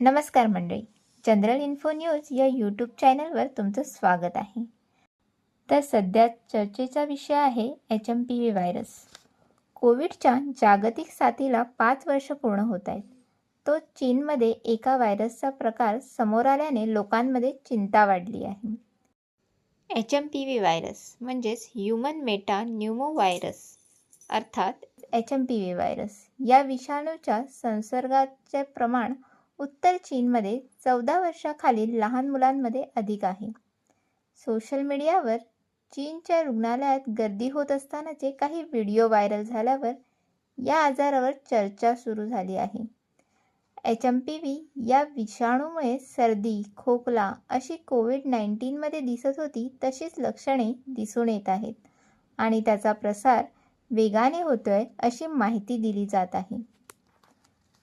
नमस्कार मंडळी. General info news या यूट्यूब चॅनलवर तुमचं स्वागत आहे. तर सध्या चर्चेचा विषय आहे H M P V virus कोविडच्या जागतिक साथीला पाच वर्ष पूर्ण होत आहेत. तो चीनमध्ये एका व्हायरसचा प्रकार समोर आल्याने लोकांमध्ये चिंता वाढली आहे. H M P V virus म्हणजेच ह्युमन मेटा न्यूमो व्हायरस अर्थात H M P V virus या विषाणूच्या संसर्गाचे प्रमाण उत्तर चीनमध्ये चौदा वर्षाखालील लहान मुलांमध्ये अधिक आहे. सोशल मीडियावर चीनच्या रुग्णालयात गर्दी होत असतानाचे काही व्हिडिओ व्हायरल झाल्यावर या आजारावर चर्चा सुरू झाली आहे. एच एम पी व्ही या विषाणूमुळे सर्दी खोकला अशी कोविड नाईन्टीनमध्ये दिसत होती तशीच लक्षणे दिसून येत आहेत आणि त्याचा प्रसार वेगाने होतोय अशी माहिती दिली जात आहे.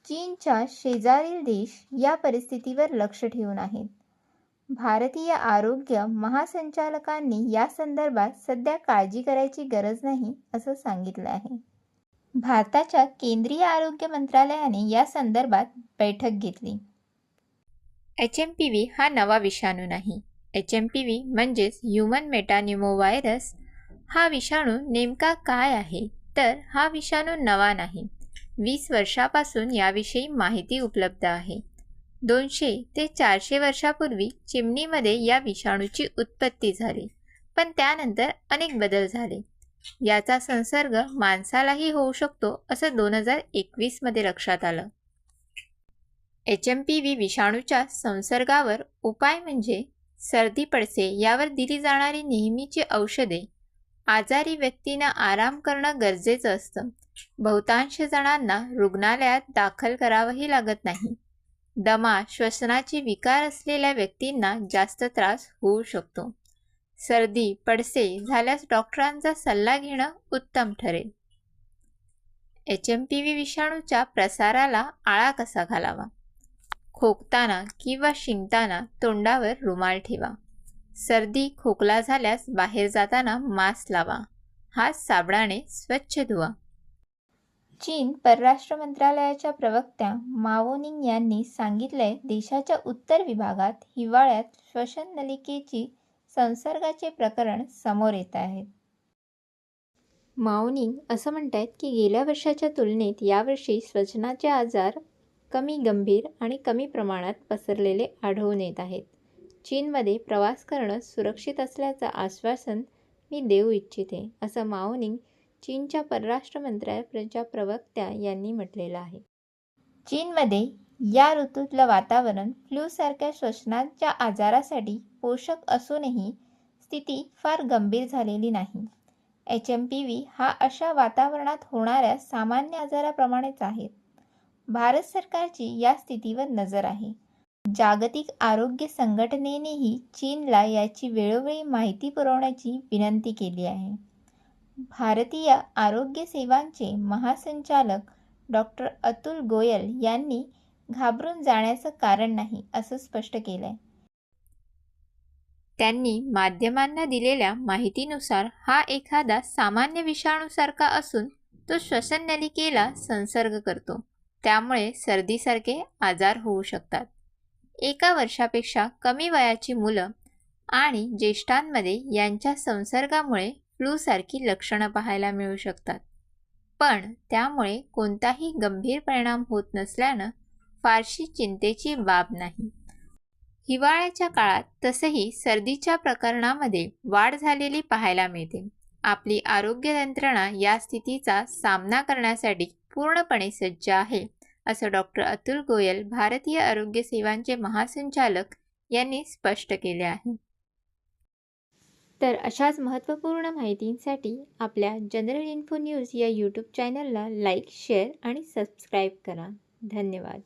चीनच्या शेजारील देश या परिस्थितीवर लक्ष ठेवून आहेत. भारतीय आरोग्य महासंचालकांनी या संदर्भात सध्या काळजी करायची गरज नाही असं सांगितलं आहे. भारताच्या केंद्रीय आरोग्य मंत्रालयाने या संदर्भात बैठक घेतली. एच एम पी व्ही हा नवा विषाणू नाही. एच एम पी व्ही म्हणजेच ह्युमन मेटान्युमो व्हायरस हा विषाणू नेमका काय आहे? तर हा विषाणू नवा नाही. वीस वर्षापासून याविषयी माहिती उपलब्ध आहे. दोनशे ते चारशे वर्षापूर्वी चिमणीमध्ये या विषाणूची उत्पत्ती झाली पण त्यानंतर अनेक बदल झाले. याचा संसर्ग माणसालाही होऊ शकतो असं दोन हजार एकवीसमध्ये लक्षात आलं. एच एम पी व्ही विषाणूच्या संसर्गावर उपाय म्हणजे सर्दी पडसे यावर दिली जाणारी नेहमीची औषधे आजारी व्यक्तींना आराम करणं गरजेचं असतं. बहुतांश जणांना रुग्णालयात दाखल करावंही लागत नाही. दमा श्वसनाचे विकार असलेल्या व्यक्तींना जास्त त्रास होऊ शकतो. सर्दी पडसे झाल्यास डॉक्टरांचा सल्ला घेणं उत्तम ठरेल. एच एम पी व्ही विषाणूच्या प्रसाराला आळा कसा घालावा? खोकताना किंवा शिंकताना तोंडावर रुमाल ठेवा. सर्दी खोकला झाल्यास बाहेर जाताना मास्क लावा. हात साबणाने स्वच्छ धुवा. चीन परराष्ट्र मंत्रालयाच्या प्रवक्त्या मावोनिंग यांनी सांगितलंय देशाच्या उत्तर विभागात हिवाळ्यात श्वसन नलिकेची संसर्गाचे प्रकरण समोर येत आहेत माओनिंग असं म्हणत आहेत की गेल्या वर्षाच्या तुलनेत यावर्षी श्वसनाचे आजार कमी गंभीर आणि कमी प्रमाणात पसरलेले आढळून येत आहेत. चीनमध्ये प्रवास करणं सुरक्षित असल्याचं आश्वासन मी देऊ इच्छिते असं माओनिंग चीनच्या परराष्ट्र मंत्रालयाच्या प्रवक्त्या यांनी म्हटलेलं आहे. चीनमध्ये या ऋतूतलं वातावरण फ्लूसारख्या श्वसनाच्या आजारासाठी पोषक असूनही स्थिती फार गंभीर झालेली नाही. एच एम पी व्ही हा अशा वातावरणात होणाऱ्या सामान्य आजाराप्रमाणेच आहे. भारत सरकारची या स्थितीवर नजर आहे. जागतिक आरोग्य संघटनेनेही चीनला याची वेळोवेळी माहिती पुरवण्याची विनंती केली आहे. भारतीय आरोग्य सेवांचे महासंचालक डॉक्टर अतुल गोयल यांनी घाबरून जाण्याचं कारण नाही असं स्पष्ट केलंय. त्यांनी माध्यमांना दिलेल्या माहितीनुसार हा एखादा सामान्य विषाणूसारखा असून तो श्वसननलिकेला संसर्ग करतो. त्यामुळे सर्दीसारखे आजार होऊ शकतात. एका वर्षापेक्षा कमी वयाची मुलं आणि ज्येष्ठांमध्ये यांच्या संसर्गामुळे फ्लूसारखी लक्षणं पाहायला मिळू शकतात. पण त्यामुळे कोणताही गंभीर परिणाम होत नसल्यानं फारशी चिंतेची बाब नाही. हिवाळ्याच्या काळात तसंही सर्दीच्या प्रकरणामध्ये वाढ झालेली पाहायला मिळते. आपली आरोग्य यंत्रणा या स्थितीचा सामना करण्यासाठी पूर्णपणे सज्ज आहे. असं डॉक्टर अतुल गोयल भारतीय आरोग्य सेवांचे महासंचालक यांनी स्पष्ट केले आहे. तर अशाच महत्त्वपूर्ण माहितींसाठी आपल्या जनरल इन्फो न्यूज या यूट्यूब चॅनलला लाईक शेअर आणि सबस्क्राईब करा. धन्यवाद.